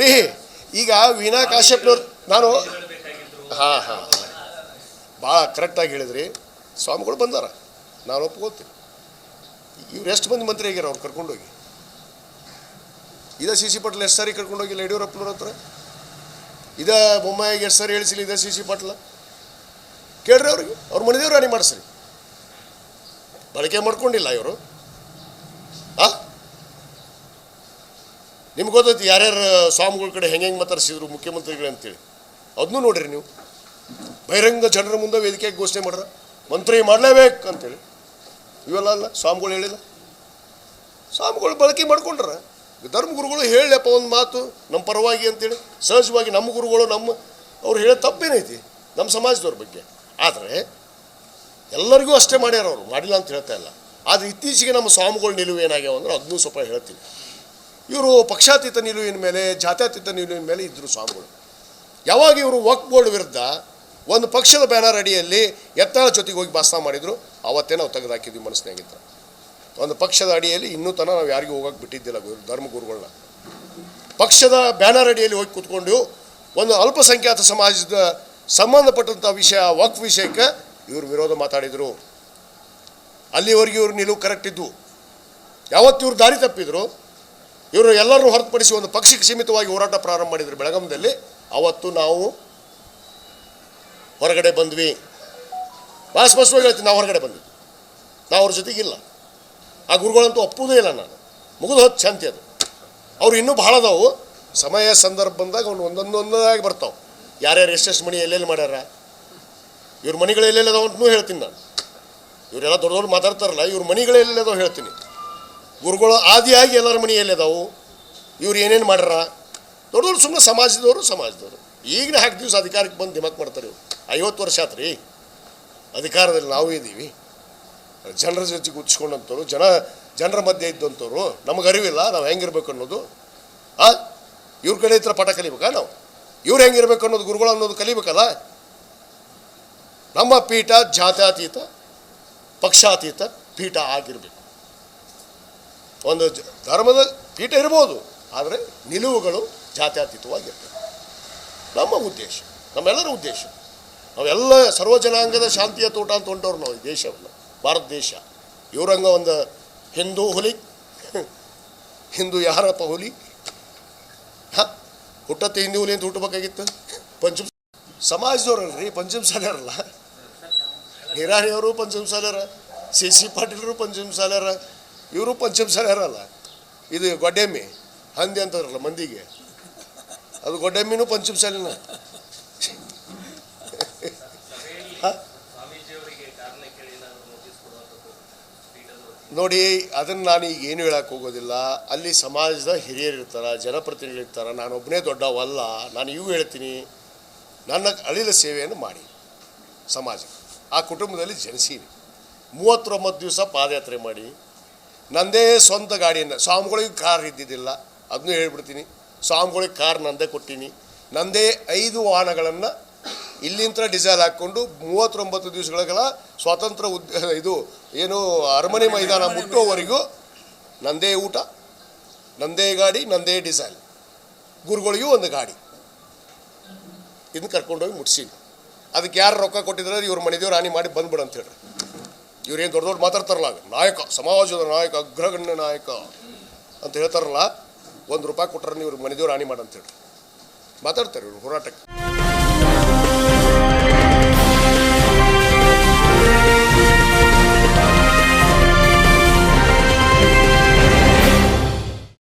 ರೀ, ಈಗ ವೀಣಾ ಕಾಶ್ಯಪ್ನವ್ರು ನಾನು ಹಾಂ ಹಾಂ. ಭಾಳ ಕರೆಕ್ಟಾಗಿ ಹೇಳಿದ್ರಿ. ಸ್ವಾಮಿಗಳು ಬಂದಾರ. ನಾನು ಒಪ್ಕೋತೀನಿ ಇವ್ರು ಎಷ್ಟು ಮಂದಿ ಮಂತ್ರಿ ಆಗ್ಯಾರ ಅವ್ರು ಕರ್ಕೊಂಡೋಗಿ? ಇದೇ ಸಿ ಸಿ ಪಾಟೀಲ್ ಎಷ್ಟು ಸಾರಿ ಕರ್ಕೊಂಡೋಗಿಲ್ಲ ಯಡಿಯೂರಪ್ಪನವ್ರ ಹತ್ರ? ಇದೇ ಬೊಮ್ಮಾಯಿಗೆ ಎಷ್ಟು ಸಾರಿ ಹೇಳಿಸಿಲ್ಲ ಇದೇ ಸಿ ಸಿ ಪಾಟೀಲ? ಕೇಳ್ರಿ ಅವ್ರಿಗೆ. ಅವ್ರ ಮನೆದೇವ್ರು ರಾಣಿ ಮಾಡಿಸ್ರಿ. ಬಳಕೆ ಮಾಡ್ಕೊಂಡಿಲ್ಲ ಇವರು ಆ ನಿಮ್ಗೆ ಗೊತ್ತೈತಿ ಯಾರ್ಯಾರು ಸ್ವಾಮಿಗಳ ಕಡೆ ಹೆಂಗೆ ಹೆಂಗೆ ಮಾತಾಡ್ಸಿದ್ರು ಮುಖ್ಯಮಂತ್ರಿಗಳು ಅಂತೇಳಿ. ಅದನ್ನೂ ನೋಡಿರಿ ನೀವು. ಬಹಿರಂಗ ಜನರ ಮುಂದೆ ವೇದಿಕೆಗೆ ಘೋಷಣೆ ಮಾಡ್ರ. ಮಂತ್ರಿ ಮಾಡಲೇಬೇಕು ಅಂತೇಳಿ. ಇವೆಲ್ಲ ಅಲ್ಲ, ಸ್ವಾಮಿಗಳು ಹೇಳಿಲ್ಲ. ಸ್ವಾಮಿಗಳು ಬಳಕೆ ಮಾಡ್ಕೊಂಡ್ರ. ಧರ್ಮಗುರುಗಳು ಹೇಳಪ್ಪ ಒಂದು ಮಾತು ನಮ್ಮ ಪರವಾಗಿ ಅಂತೇಳಿ. ಸಹಜವಾಗಿ ನಮ್ಮ ಗುರುಗಳು, ನಮ್ಮ ಅವ್ರು ಹೇಳೋ ತಪ್ಪೇನೈತಿ ನಮ್ಮ ಸಮಾಜದವ್ರ ಬಗ್ಗೆ. ಆದರೆ, ಎಲ್ಲರಿಗೂ ಅಷ್ಟೇ ಮಾಡ್ಯಾರ ಅವರು. ಮಾಡಿಲ್ಲ ಅಂತ ಹೇಳ್ತಾ ಇಲ್ಲ. ಆದರೆ ಇತ್ತೀಚೆಗೆ ನಮ್ಮ ಸ್ವಾಮಿಗಳು ನಿಲುವು ಏನಾಗ್ಯಾವ ಅಂದ್ರೆ ಅದನ್ನೂ ಸ್ವಲ್ಪ ಹೇಳ್ತೀನಿ. ಇವರು ಪಕ್ಷಾತೀತ ನಿಲುವಿನ ಮೇಲೆ, ಜಾತ್ಯತೀತ ನಿಲುವಿನ ಮೇಲೆ ಇದ್ದರು ಸ್ವಾಮಿಗಳು. ಯಾವಾಗ ಇವರು ವಕ್ ಬೋರ್ಡ್ ವಿರುದ್ಧ ಒಂದು ಪಕ್ಷದ ಬ್ಯಾನರ್ ಅಡಿಯಲ್ಲಿ ಎತ್ತಾಳ ಜೊತೆಗೆ ಹೋಗಿ ಭಾಷಣ ಮಾಡಿದರು, ಅವತ್ತೇ ನಾವು ತೆಗೆದು ಹಾಕಿದ್ವಿ ಒಂದು ಪಕ್ಷದ ಅಡಿಯಲ್ಲಿ ಇನ್ನೂ ತನಕ ನಾವು ಯಾರಿಗೂ ಹೋಗಕ್ಕೆ ಬಿಟ್ಟಿದ್ದಿಲ್ಲ ಗುರು ಧರ್ಮಗುರುಗಳನ್ನ ಪಕ್ಷದ ಬ್ಯಾನರ್ ಅಡಿಯಲ್ಲಿ ಹೋಗಿ ಕೂತ್ಕೊಂಡು ಒಂದು ಅಲ್ಪಸಂಖ್ಯಾತ ಸಮಾಜದ ಸಂಬಂಧಪಟ್ಟಂಥ ವಿಷಯ ವಕ್ ವಿಷಯಕ್ಕೆ ಇವರು ವಿರೋಧ ಮಾತಾಡಿದರು. ಅಲ್ಲಿವರೆಗೆ ಇವರು ನಿಲುವು ಕರೆಕ್ಟ್ ಇದ್ದು ಯಾವತ್ತು ಇವ್ರು ದಾರಿ ತಪ್ಪಿದ್ರು ಇವರು ಎಲ್ಲರೂ ಹೊರತುಪಡಿಸಿ ಒಂದು ಪಕ್ಷಕ್ಕೆ ಸೀಮಿತವಾಗಿ ಹೋರಾಟ ಪ್ರಾರಂಭ ಮಾಡಿದ್ರು ಬೆಳಗಾಂದಲ್ಲಿ ಅವತ್ತು ನಾವು ಹೊರಗಡೆ ಬಂದ್ವಿ. ಭಾಳ ಸ್ಪಷ್ಟವಾಗಿ ಹೇಳ್ತೀನಿ, ನಾವು ಹೊರಗಡೆ ಬಂದ್ವಿ ನಾವು ಅವ್ರ ಜೊತೆಗಿಲ್ಲ ಆ ಗುರುಗಳಂತೂ ಒಪ್ಪುವುದೇ ಇಲ್ಲ ನಾನು. ಮುಗಿದು ಹೊತ್ತು ಶಾಂತಿ ಅದು. ಅವ್ರು ಇನ್ನೂ ಭಾಳ ಅದಾವು. ಸಮಯ ಸಂದರ್ಭ ಬಂದಾಗ ಅವ್ನು ಒಂದೊಂದೊಂದಾಗಿ ಬರ್ತಾವೆ. ಯಾರ್ಯಾರು ಎಷ್ಟೆಷ್ಟು ಮನೆ ಎಲ್ಲೆಲ್ಲಿ ಮಾಡ್ಯಾರ? ಇವ್ರ ಮನೆಗಳು ಎಲ್ಲೆಲ್ಲಿ ಅದಾವ ಅಂತಲೂ ಹೇಳ್ತೀನಿ ನಾನು. ಇವರೆಲ್ಲ ದೊಡ್ಡ ದೊಡ್ಡ ಮಾತಾಡ್ತಾರಲ್ಲ, ಇವ್ರ ಮನೆಗಳು ಎಲ್ಲೆಲ್ಲದಾವ ಹೇಳ್ತೀನಿ. ಗುರುಗಳು ಆದಿಯಾಗಿ ಎಲ್ಲರ ಮನೆಯಲ್ಲಿ ಎಲ್ಲಿದಾವು ಇವ್ರು ಏನೇನು ಮಾಡ್ಯಾರ? ದೊಡ್ಡ ದೊಡ್ಡ ಸುಮ್ಮನೆ ಸಮಾಜದವರು ಸಮಾಜದವರು. ಈಗಿನ ಹಾಕಿ ದಿವಸ ಅಧಿಕಾರಕ್ಕೆ ಬಂದು ದಿಮಾಕ್ ಮಾಡ್ತಾರೆ ಇವ್ರು. ಐವತ್ತು ವರ್ಷ ಆತ್ರಿ. ರೀ ಅಧಿಕಾರದಲ್ಲಿ ನಾವು ಇದ್ದೀವಿ ಜನರ ಜೊತೆ ಗುಚ್ಕೊಂಡಂಥವ್ರು ಜನ, ಜನರ ಮಧ್ಯೆ ಇದ್ದಂಥವ್ರು, ನಮಗೆ ಅರಿವಿಲ್ಲ, ನಾವು ಹೆಂಗಿರ್ಬೇಕು ಅನ್ನೋದು. ಆ, ಇವ್ರ ಕಡೆ ಹತ್ರ ಪಾಠ ಕಲಿಬೇಕಾ ನಾವು? ಇವ್ರು ಹೆಂಗಿರ್ಬೇಕು ಅನ್ನೋದು ಗುರುಗಳು ಅನ್ನೋದು ಕಲಿಬೇಕಲ್ಲ? ನಮ್ಮ ಪೀಠ ಜಾತ್ಯಾತೀತ, ಪಕ್ಷಾತೀತ ಪೀಠ ಆಗಿರಬೇಕು. ಒಂದು ಧರ್ಮದ ಪೀಠ ಇರ್ಬೋದು, ಆದರೆ ನಿಲುವುಗಳು ಜಾತ್ಯತೀತವಾಗಿರ್ತವೆ. ನಮ್ಮ ಉದ್ದೇಶ, ನಮ್ಮೆಲ್ಲರ ಉದ್ದೇಶ. ನಾವೆಲ್ಲ ಸರ್ವ ಜನಾಂಗದ ಶಾಂತಿಯ ತೋಟ ಅಂತ ಹೊಂಟವ್ರು ನಾವು ಈ ದೇಶವನ್ನು, ಭಾರತ ದೇಶ. ಇವರಂಗ ಒಂದು ಹಿಂದೂ ಹುಲಿ, ಹಿಂದೂ ಯಾರಪ್ಪ ಹುಲಿ? ಹಾಂ, ಹುಟ್ಟತ್ತೆ ಹಿಂದೂ ಹುಲಿ ಅಂತ ಹುಟ್ಟಬೇಕಾಗಿತ್ತು? ಪಂಚಮ ರೀ ಪಂಚಮ ಸಾಲ್ಯಾರಲ್ಲ ನಿರಾಣಿಯವರು ಪಂಚಮ ಸಾಲ್ಯಾರ ಸಿ ಸಿ ಪಾಟೀಲರು ಪಂಚಮ ಸಾಲ್ಯಾರ ಇವರು ಪಂಚಮ ಇರಲ್ಲ ಇದು ಗೊಡ್ಡೆಮ್ಮಿ ಹಂದಿ ಅಂತದ್ರಲ್ಲ ಮಂದಿಗೆ. ಅದು ಗೊಡ್ಡೆಮ್ಮಿನೂ ಪಂಚಮ ಸಾಲಿನ ಸ್ವಾಮೀಜಿಯವರಿಗೆ ಕಾರಣ ಕೇಳಿ ನಾನು ನೋಟಿಸ್ ಕೊಡುವಂಥದ್ದು ಪೀಠದ ವತಿಯಿಂದ. ನೋಡಿ ಅದನ್ನು ನಾನು ಈಗ ಏನು ಹೇಳಕ್ಕೆ ಹೋಗೋದಿಲ್ಲ. ಅಲ್ಲಿ ಸಮಾಜದ ಹಿರಿಯರು ಇರ್ತಾರೆ ಜನಪ್ರತಿನಿಧಿಗಳು ಇರ್ತಾರೆ. ನಾನೊಬ್ಬನೇ ದೊಡ್ಡವಲ್ಲ. ನಾನು ಇವು ಹೇಳ್ತೀನಿ. ನನ್ನ ಅಳಿಲ ಸೇವೆಯನ್ನು ಮಾಡಿ ಸಮಾಜಕ್ಕೆ. ಆ ಕುಟುಂಬದಲ್ಲಿ ಜನಿಸೀನಿ ಮೂವತ್ತೊಂಬತ್ತು ದಿವಸ ಪಾದಯಾತ್ರೆ ಮಾಡಿ. ನಂದೇ ಸ್ವಂತ ಗಾಡಿಯನ್ನು ಸ್ವಾಮಿಗಳಿಗೆ ಕಾರ್ ಇದ್ದಿದ್ದಿಲ್ಲ. ಅದನ್ನೂ ಹೇಳ್ಬಿಡ್ತೀನಿ. ಸ್ವಾಮಿಗಳಿಗೆ ಕಾರ್ ನಂದೇ ಕೊಟ್ಟೀನಿ. ನಂದೇ ಐದು ವಾಹನಗಳನ್ನು ಇಲ್ಲಿಂತ ಡಿಸೈಲ್ ಹಾಕ್ಕೊಂಡು ಮೂವತ್ತೊಂಬತ್ತು ದಿವಸಗಳ ಸ್ವಾತಂತ್ರ್ಯ ಉದ್, ಇದು ಏನು ಅರಮನೆ ಮೈದಾನ ಮುಟ್ಟೋವರೆಗೂ ನಂದೇ ಊಟ, ನಂದೇ ಗಾಡಿ, ನಂದೇ ಡಿಸೈಲ್ ಗುರುಗಳಿಗೂ ಒಂದು ಗಾಡಿ. ಇದನ್ನ ಕರ್ಕೊಂಡೋಗಿ ಮುಟ್ಸೀನಿ. ಅದಕ್ಕೆ ಯಾರು ರೊಕ್ಕ ಕೊಟ್ಟಿದ್ರೆ ಇವ್ರ ಮನೆದೇವ್ರು ಹಾನಿ ಮಾಡಿ ಬಂದ್ಬಿಡು ಅಂತ ಹೇಳ್ರಿ. ಇವ್ರೇನು ದೊಡ್ಡ ದೊಡ್ಡ ಮಾತಾಡ್ತಾರಲ್ಲ ನಾಯಕ, ಸಮಾಜದ ನಾಯಕ, ಅಗ್ರಗಣ್ಯ ನಾಯಕ ಅಂತ ಹೇಳ್ತಾರಲ್ಲ, ಒಂದು ರೂಪಾಯಿ ಕೊಟ್ಟರೆ ನೀವು ಮನೆ ಮನೆದೇವ್ರು ಹಾನಿ ಮಾಡಿ ಅಂತ ಹೇಳ್ರಿ ಮಾತಾಡ್ತಾರೆ ಇವರು ಹೋರಾಟಕ್ಕೆ.